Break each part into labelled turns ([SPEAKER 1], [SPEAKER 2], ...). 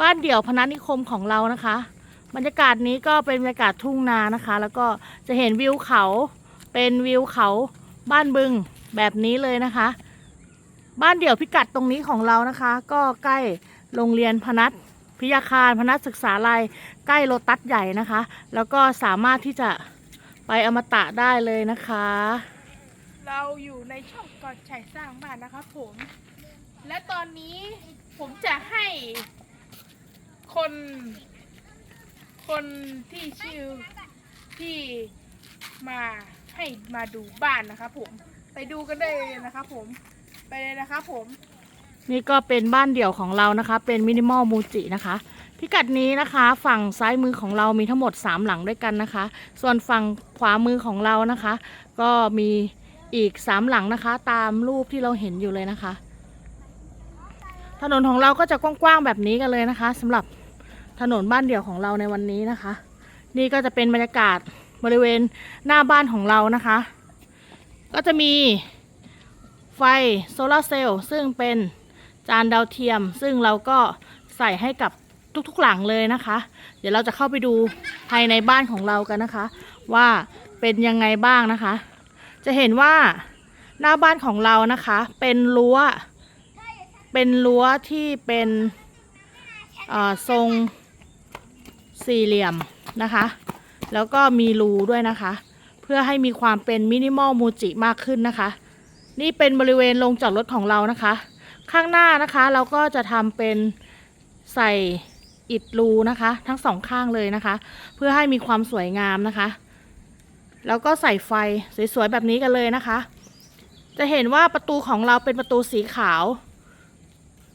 [SPEAKER 1] บ้านเดี่ยวพนัสนิคมของเรานะคะ บรรยากาศนี้ก็เป็นบรรยากาศทุ่งนานะคะ แล้วก็จะเห็นวิวเขาเป็นวิวเขาบ้านบึงแบบนี้เลยนะคะ บ้านเดี่ยวพิกัดตรงนี้ของเรานะคะ ก็ใกล้โรงเรียนพนัสพิยาคารพนัสศึกษาลัยใกล้โลตัสใหญ่นะคะ แล้วก็สามารถที่จะไปอมตะได้เลยนะคะ
[SPEAKER 2] เราอยู่ในช่องก่อนฉายสร้างบ้านนะครับผม และตอนนี้ผมจะให้ คน คนที่ชื่อที่มาให้มาดูบ้านนะครับผม ไปดูกันได้เลยนะครับผม ไปเลยนะครับผม
[SPEAKER 1] นี่ก็เป็นบ้านเดี่ยวของเรานะคะ เป็นมินิมอลมูจินะคะ พิกัดนี้นะคะ ฝั่งซ้ายมือของเรามีทั้งหมด 3 หลังด้วยกันนะคะ ส่วนฝั่งขวามือของเรานะคะ ก็มีอีก 3 หลังนะคะ ตามรูปที่เราเห็นอยู่เลยนะคะ ถนนของเราก็จะกว้างๆแบบนี้กันเลยนะคะสำหรับ ถนนบ้านเดี่ยวของเราในวันนี้นะคะ นี่ก็จะเป็นบรรยากาศบริเวณหน้าบ้านของเรานะคะ ก็จะมีไฟโซลาร์เซลล์ซึ่งเป็นจานดาวเทียม ซึ่งเราก็ใส่ให้กับทุกๆหลังเลยนะคะ เดี๋ยวเราจะเข้าไปดูภายในบ้านของเรากันนะคะ ว่าเป็นยังไงบ้างนะคะ จะเห็นว่าหน้าบ้านของเรานะคะ เป็นรั้วเป็นรั้วที่เป็นอ่อทรง สี่เหลี่ยมนะคะ แล้วก็มีรูด้วยนะคะ เพื่อให้มีความเป็นมินิมอลมูจิมากขึ้นนะคะ นี่เป็นบริเวณลงจอดรถของเรานะคะ ข้างหน้านะคะเราก็จะทำเป็นใส่อิฐรูนะคะ ทั้งสองข้างเลยนะคะ เพื่อให้มีความสวยงามนะคะ แล้วก็ใส่ไฟสวยๆแบบนี้กันเลยนะคะ จะเห็นว่าประตูของเราเป็นประตูสีขาว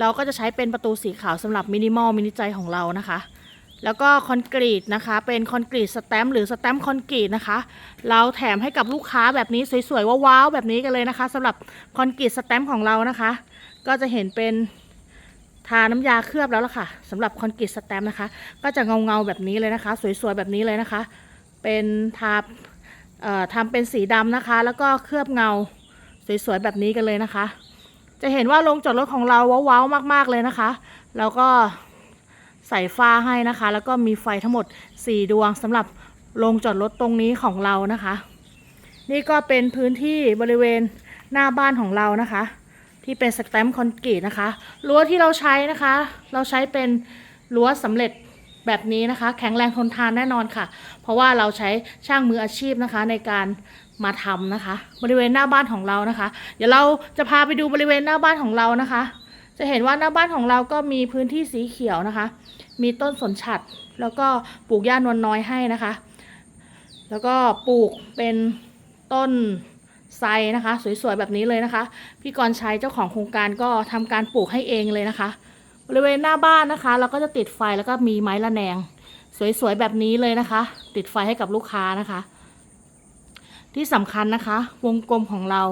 [SPEAKER 1] เราก็จะใช้เป็นประตูสีขาวสำหรับมินิมอลมินิใจของเรานะคะ แล้วก็คอนกรีตนะคะ เป็นคอนกรีตสแตมป์หรือสแตมป์คอนกรีตนะคะ เราแถมให้กับลูกค้าแบบนี้สวยๆว้าวๆแบบนี้กันเลยนะคะสำหรับคอนกรีตสแตมป์ของเรานะคะ ก็จะเห็นเป็นทาน้ำยาเคลือบแล้วล่ะค่ะสำหรับคอนกรีตสแตมป์นะคะ ก็จะเงาๆแบบนี้เลยนะคะ สวยๆแบบนี้เลยนะคะ เป็นทาเอ่อทำเป็นสีดำนะคะ แล้วก็เคลือบเงาสวยๆแบบนี้กันเลยนะคะ จะเห็นว่าโรงจอดรถของเราว้าวๆมาก ๆเลยนะคะ แล้วก็ ใส่ฟ้าให้นะคะ แล้วก็มีไฟทั้งหมด 4 ดวงสำหรับโรงจอดรถตรงนี้ของเรานะคะ นี่ก็เป็นพื้นที่บริเวณหน้าบ้านของเรานะคะ ที่เป็นสแตมคอนกรีตนะคะรั้วที่เราใช้นะคะ เราใช้เป็นรั้วสำเร็จแบบนี้นะคะ แข็งแรงทนทานแน่นอนค่ะ เพราะว่าเราใช้ช่างมืออาชีพนะคะในการมาทำนะคะ บริเวณหน้าบ้านของเรานะคะ เดี๋ยวเราจะพาไปดูบริเวณหน้าบ้านของเรานะคะ จะเห็นว่าหน้าบ้านของเราก็มีพื้นที่สีเขียวนะคะ มีต้นสนฉัดแล้วก็ปลูกหญ้านวลน้อยให้นะคะ แล้วก็ปลูกเป็นต้นไซนะคะ สวยๆแบบนี้เลยนะคะ พี่กรชัยเจ้าของโครงการก็ทำการปลูกให้เองเลยนะคะ บริเวณหน้าบ้านนะคะ เราก็จะติดไฟแล้วก็มีไม้ละแนง สวยๆแบบนี้เลยนะคะ ติดไฟให้กับลูกค้านะคะ ที่สำคัญนะคะ วงกลมของเรา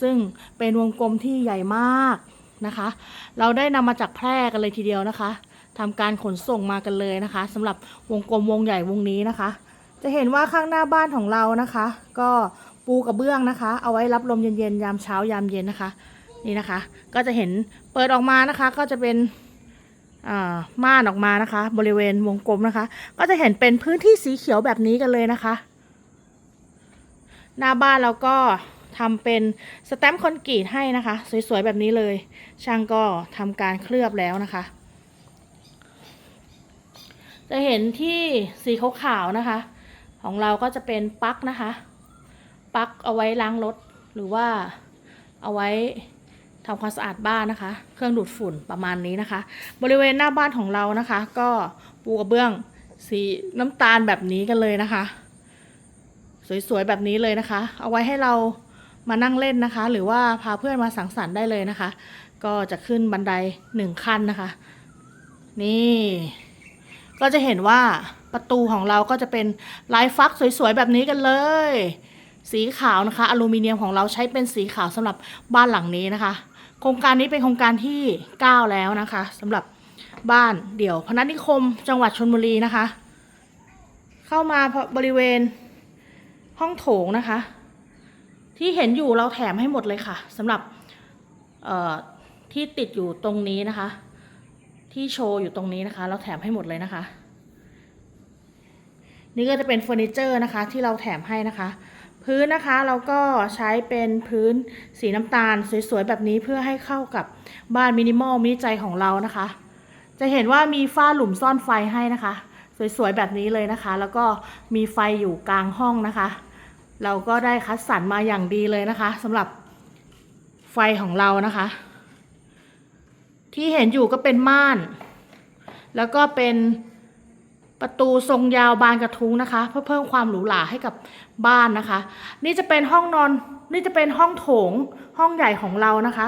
[SPEAKER 1] ซึ่งเป็นวงกลมที่ใหญ่มาก นะคะ เราได้นำมาจากแพร่กันเลยทีเดียวนะคะทำการขนส่งมากันเลยนะคะสำหรับวงกลมวงใหญ่วงนี้นะคะ จะเห็นว่าข้างหน้าบ้านของเรานะคะ ก็ปูกระเบื้องนะคะ เอาไว้รับลมเย็นๆยามเช้ายามเย็นนะคะนี่นะคะ ก็จะเห็นเปิดออกมานะคะ ก็จะเป็นม่านออกมานะคะ บริเวณวงกลมนะคะ ก็จะเห็นเป็นพื้นที่สีเขียวแบบนี้กันเลยนะคะ หน้าบ้านเราก็ ทำเป็นสแตมป์คอนกรีตให้นะคะ สวยๆแบบนี้เลย ช่างก็ทำการเคลือบแล้วนะคะ จะเห็นที่สีขาวๆนะคะ ของเราก็จะเป็นปลั๊กนะคะปลั๊กเอาไว้ล้างรถหรือว่าเอาไว้ทำความสะอาดบ้านนะคะ เครื่องดูดฝุ่นประมาณนี้นะคะ บริเวณหน้าบ้านของเรานะคะ ก็ปูกระเบื้องสีน้ำตาลแบบนี้กันเลยนะคะ สวยๆแบบนี้เลยนะคะ เอาไว้ให้เรา มานั่งเล่นนะคะ หรือว่าพาเพื่อนมาสังสรรค์ได้เลยนะคะ ก็จะขึ้นบันไดหนึ่งขั้นนะคะ นี่ ก็จะเห็นว่าประตูของเราก็จะเป็นลายฟักสวยๆแบบนี้กันเลย สีขาวนะคะอลูมิเนียมของเราใช้เป็นสีขาวสำหรับบ้านหลังนี้นะคะ โครงการนี้เป็นโครงการที่ 9 แล้วนะคะสำหรับบ้านเดี่ยวพนัสนิคมจังหวัดชนบุรีนะคะ เข้ามาบริเวณห้องโถงนะคะ ที่เห็นอยู่เราแถมให้หมดเลยค่ะสำหรับที่ติดอยู่ตรงนี้นะคะ ที่โชว์อยู่ตรงนี้นะคะ เราแถมให้หมดเลยนะคะ นี่ก็จะเป็นเฟอร์นิเจอร์นะคะ ที่เราแถมให้นะคะ พื้นนะคะเราก็ใช้เป็นพื้นสีน้ำตาลสวยๆแบบนี้เพื่อให้เข้ากับบ้านมินิมอลมินิใจของเรานะคะ จะเห็นว่ามีฝ้าหลุมซ่อนไฟให้นะคะ สวยๆแบบนี้เลยนะคะ แล้วก็มีไฟอยู่กลางห้องนะคะ เราก็ได้คัดสรรมาอย่างดีเลยนะคะสำหรับไฟของเรานะคะ ที่เห็นอยู่ก็เป็นม่าน แล้วก็เป็นประตูทรงยาวบานกระทุ้งนะคะ เพื่อเพิ่มความหรูหราให้กับบ้านนะคะ นี่จะเป็นห้องนอนนี่จะเป็นห้องโถงห้องใหญ่ของเรานะคะ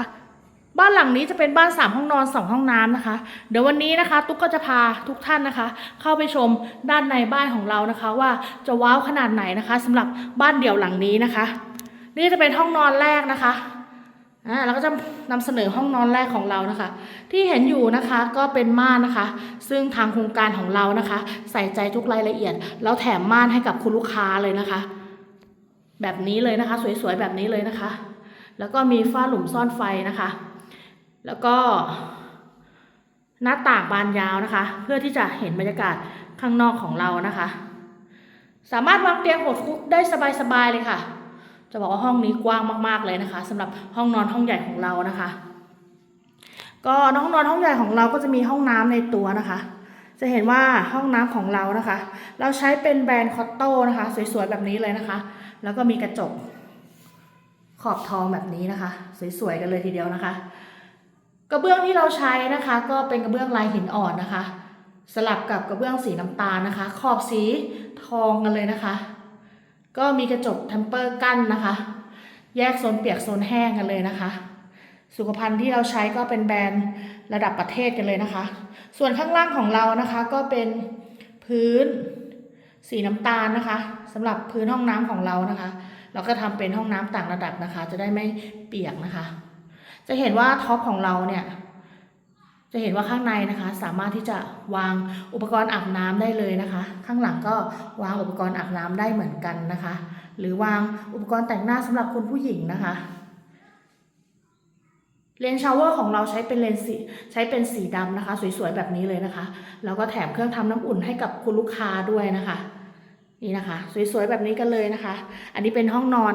[SPEAKER 1] บ้านหลังนี้จะเป็นบ้านสามห้องนอนสองห้องน้ำนะคะ เดี๋ยววันนี้นะคะ ตุ๊กก็จะพาทุกท่านนะคะ เข้าไปชมด้านในบ้านของเรานะคะ ว่าจะว้าวขนาดไหนนะคะสำหรับบ้านเดี่ยวหลังนี้นะคะ นี่จะเป็นห้องนอนแรกนะคะอ่าเราก็จะนำเสนอห้องนอนแรกของเรานะคะ ที่เห็นอยู่นะคะก็เป็นม่านนะคะ ซึ่งทางโครงการของเรานะคะ ใส่ใจทุกรายละเอียด แล้วแถมม่านให้กับคุณลูกค้าเลยนะคะ แบบนี้เลยนะคะ สวยๆแบบนี้เลยนะคะ แล้วก็มีฝ้าหลุมซ่อนไฟนะคะ แล้วก็หน้าต่างบานยาวนะคะ เพื่อที่จะเห็นบรรยากาศข้างนอกของเรานะคะ สามารถวางเตียงหดฟุกได้สบายๆเลยค่ะ จะบอกว่าห้องนี้กว้างมากๆเลยนะคะสำหรับห้องนอนห้องใหญ่ของเรานะคะ ก็ห้องนอนห้องใหญ่ของเราก็จะมีห้องน้ำในตัวนะคะ จะเห็นว่าห้องน้ำของเรานะคะ เราใช้เป็นแบรนด์คอตโต้นะคะ สวยๆแบบนี้เลยนะคะ แล้วก็มีกระจกขอบทองแบบนี้นะคะ สวยๆกันเลยทีเดียวนะคะ กระเบื้องที่เราใช้นะคะ ก็เป็นกระเบื้องลายหินอ่อนนะคะ สลับกับกระเบื้องสีน้ำตาลนะคะ ขอบสีทองกันเลยนะคะ ก็มีกระจกเทมเปอร์กั้นนะคะ แยกโซนเปียกโซนแห้งกันเลยนะคะ สุขภัณฑ์ที่เราใช้ก็เป็นแบรนด์ระดับประเทศกันเลยนะคะ ส่วนข้างล่างของเรานะคะก็เป็นพื้นสีน้ำตาลนะคะสำหรับพื้นห้องน้ำของเรานะคะ เราก็ทำเป็นห้องน้ำต่างระดับนะคะ จะได้ไม่เปียกนะคะ จะเห็นว่าท็อปของเราเนี่ย จะเห็นว่าข้างในนะคะ สามารถที่จะวางอุปกรณ์อาบน้ำได้เลยนะคะ ข้างหลังก็วางอุปกรณ์อาบน้ำได้เหมือนกันนะคะ หรือวางอุปกรณ์แต่งหน้าสำหรับคุณผู้หญิงนะคะเลนชาวเวอร์ของเราใช้เป็นเลนส์สีใช้เป็นสีดำนะคะ สวยๆแบบนี้เลยนะคะ แล้วก็แถมเครื่องทำน้ำอุ่นให้กับคุณลูกค้าด้วยนะคะ นี่นะคะ สวยๆแบบนี้กันเลยนะคะ อันนี้เป็นห้องนอน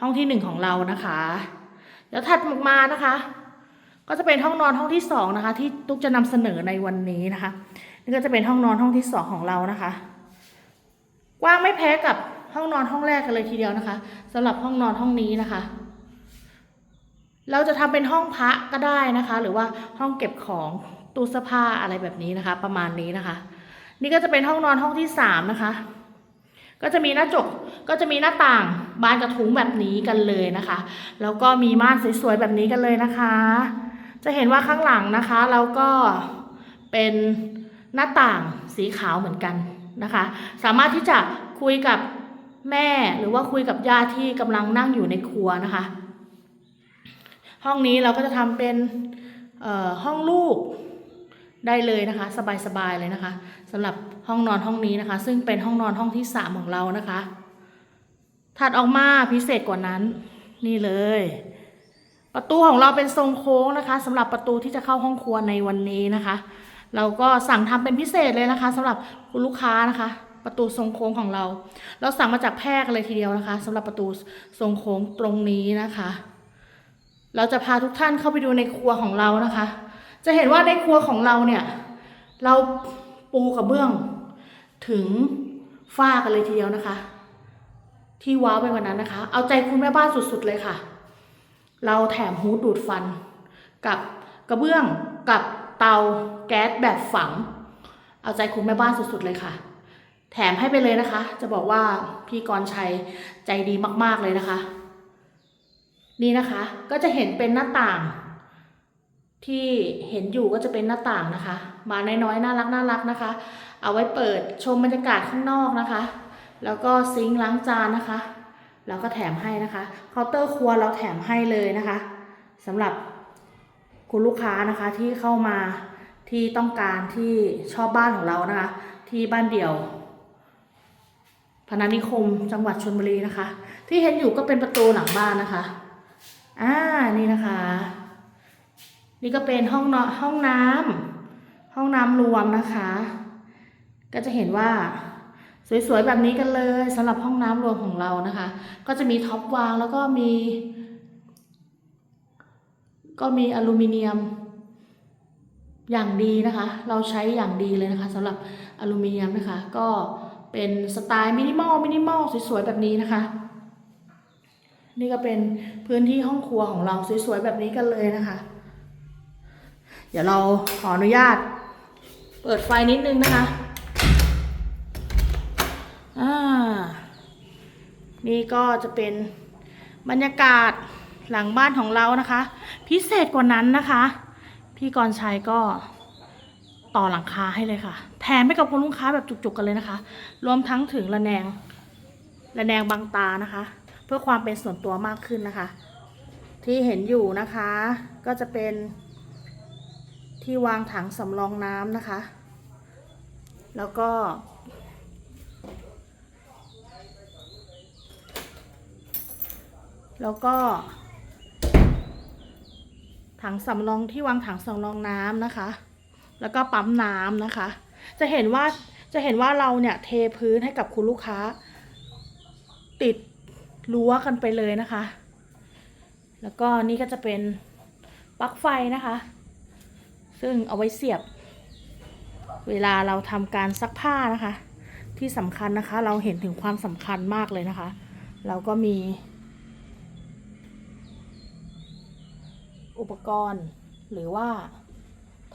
[SPEAKER 1] ห้องที่หนึ่งของเรานะคะ เดี๋ยวถัดมานะคะ ก็จะเป็นห้องนอนห้องที่สองนะคะ ที่ตุ๊กจะนำเสนอในวันนี้นะคะ นี่ก็จะเป็นห้องนอนห้องที่สองของเรานะคะ กว้างไม่แพ้กับห้องนอนห้องแรกกันเลยทีเดียวนะคะสำหรับห้องนอนห้องนี้นะคะ เราจะทำเป็นห้องพระก็ได้นะคะ หรือว่าห้องเก็บของตู้เสื้อผ้าอะไรแบบนี้นะคะ ประมาณนี้นะคะ นี่ก็จะเป็นห้องนอนห้องที่สามนะคะ ก็จะมีหน้าจกก็จะมีหน้าต่างบานกระทุ้งแบบนี้กันเลยนะคะ แล้วก็มีม่านสวยๆแบบนี้กันเลยนะคะ จะเห็นว่าข้างหลังนะคะเราก็เป็นหน้าต่างสีขาวเหมือนกันนะคะ สามารถที่จะคุยกับแม่หรือว่าคุยกับญาติที่กำลังนั่งอยู่ในครัวนะคะ ห้องนี้เราก็จะทำเป็นห้องลูก ได้เลยนะคะ สบายๆเลยนะคะสำหรับห้องนอนห้องนี้นะคะ ซึ่งเป็นห้องนอนห้องที่สามของเรานะคะถัดออกมาพิเศษกว่านั้น นี่เลย ประตูของเราเป็นทรงโค้งนะคะสำหรับประตูที่จะเข้าห้องครัวในวันนี้นะคะ เราก็สั่งทำเป็นพิเศษเลยนะคะสำหรับคุณลูกค้านะคะ ประตูทรงโค้งของเรา เราสั่งมาจากแพร่กันเลยทีเดียวนะคะสำหรับประตูทรงโค้งตรงนี้นะคะ เราจะพาทุกท่านเข้าไปดูในครัวของเรานะคะ จะเห็นว่าในครัวของเราเนี่ย เราปูกระเบื้อง ถึงฝ้ากันเลยทีเดียวนะคะ ที่ว้าวไปกว่านั้นนะคะ เอาใจคุณแม่บ้านสุดๆเลยค่ะ เราแถมฮูดดูดฟัน กับกระเบื้องกับเตาแก๊สแบบฝัง เอาใจคุณแม่บ้านสุดๆเลยค่ะ แถมให้ไปเลยนะคะ จะบอกว่าพี่กรชัยใจดีมากๆเลยนะคะ นี่นะคะก็จะเห็นเป็นหน้าต่าง ที่เห็นอยู่ก็จะเป็นหน้าต่างนะคะ มาน้อยๆน่ารักน่ารักนะคะ เอาไว้เปิดชมบรรยากาศข้างนอกนะคะ แล้วก็ซิงค์ล้างจานนะคะเราก็แถมให้นะคะเคาน์เตอร์ครัวเราแถมให้เลยนะคะสำหรับคุณลูกค้านะคะที่เข้ามาที่ต้องการที่ชอบบ้านของเรานะคะ ที่บ้านเดี่ยวพนัสนิคมจังหวัดชลบุรีนะคะ ที่เห็นอยู่ก็เป็นประตูหลังบ้านนะคะอ่านี่นะคะ นี่ก็เป็นห้องนอนห้องน้ห้องน้ำรวมนะคะ ก็จะเห็นว่าสวยๆแบบนี้กันเลยสำหรับห้องน้ำรวมของเรานะคะ ก็จะมีท็อปวางแล้วก็มี ก็มีอลูมิเนียมอย่างดีนะคะ เราใช้อย่างดีเลยนะคะสำหรับอลูมิเนียมนะคะ ก็เป็นสไตล์มินิมอลมินิมอลสวยๆแบบนี้นะคะ นี่ก็เป็นพื้นที่ห้องครัวของเราสวยๆแบบนี้กันเลยนะคะ เดี๋ยวเราขออนุญาต เปิดไฟนิดนึงนะคะ อ่า นี่ก็จะเป็นบรรยากาศหลังบ้านของเรานะคะ พิเศษกว่านั้นนะคะ พี่กรชัยก็ต่อหลังคาให้เลยค่ะ แถมให้กับคุณลูกค้าแบบจุกๆกันเลยนะคะ รวมทั้งถึงระแนงระแนงบางตานะคะ เพื่อความเป็นส่วนตัวมากขึ้นนะคะ ที่เห็นอยู่นะคะ ก็จะเป็น ที่วางถังสำรองน้ำนะคะ แล้วก็ แล้วก็ ถังสำรองที่วางถังสำรองน้ำนะคะ แล้วก็ปั๊มน้ำนะคะ จะเห็นว่าจะเห็นว่าเราเนี่ยเทพื้นให้กับคุณลูกค้า ติดรั้วกันไปเลยนะคะ แล้วก็นี่ก็จะเป็นปลั๊กไฟนะคะ ซึ่งเอาไว้เสียบ เวลาเราทำการซักผ้านะคะ ที่สำคัญนะคะ เราเห็นถึงความสำคัญมากเลยนะคะ เราก็มี อุปกรณ์หรือว่า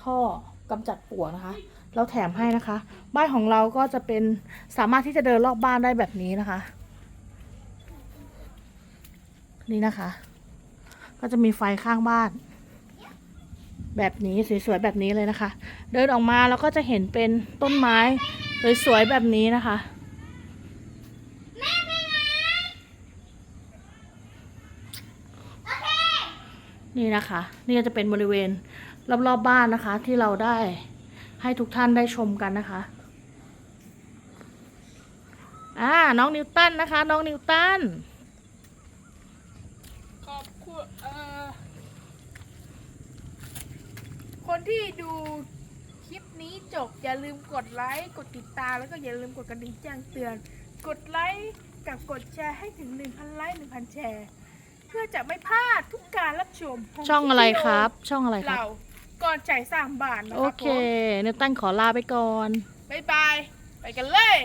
[SPEAKER 1] ท่อกำจัดปวกนะคะ เราแถมให้นะคะ บ้านของเราก็จะเป็นสามารถที่จะเดินรอบบ้านได้แบบนี้นะคะ นี่นะคะ ก็จะมีไฟข้างบ้าน แบบนี้สวยๆแบบนี้เลยนะคะ เดินออกมาแล้วก็จะเห็นเป็นต้นไม้สวยๆแบบนี้นะคะนี่นะคะ นี่จะเป็นบริเวณรอบๆบบ้านนะคะ ที่เราได้ให้ทุกท่านได้ชมกันนะคะอ่าน้องนิวตันนะคะ น้องนิวตัน
[SPEAKER 2] ขอบคุณเอ่อคน ที่ดูคลิปนี้จบ อย่าลืมกดไลค์กดติดตามแล้วก็อย่าลืมกดกระดิ่งแจ้งเตือน กดไลค์กับกดแชร์ให้ถึง 1,000ไลค์1,000 แชร์ เพื่อจะไม่พลาดทุกการรับชมข
[SPEAKER 1] ช่องอะไร
[SPEAKER 2] วิดีโค
[SPEAKER 1] รับ ช่องอะไรครับ
[SPEAKER 2] เราก่อนจ่ายสร้างบ้านนะค
[SPEAKER 1] โอ
[SPEAKER 2] รับ
[SPEAKER 1] เค
[SPEAKER 2] ผม
[SPEAKER 1] นิวตันขอลาไปก่อน
[SPEAKER 2] บ๊ายบาย ไปกันเลย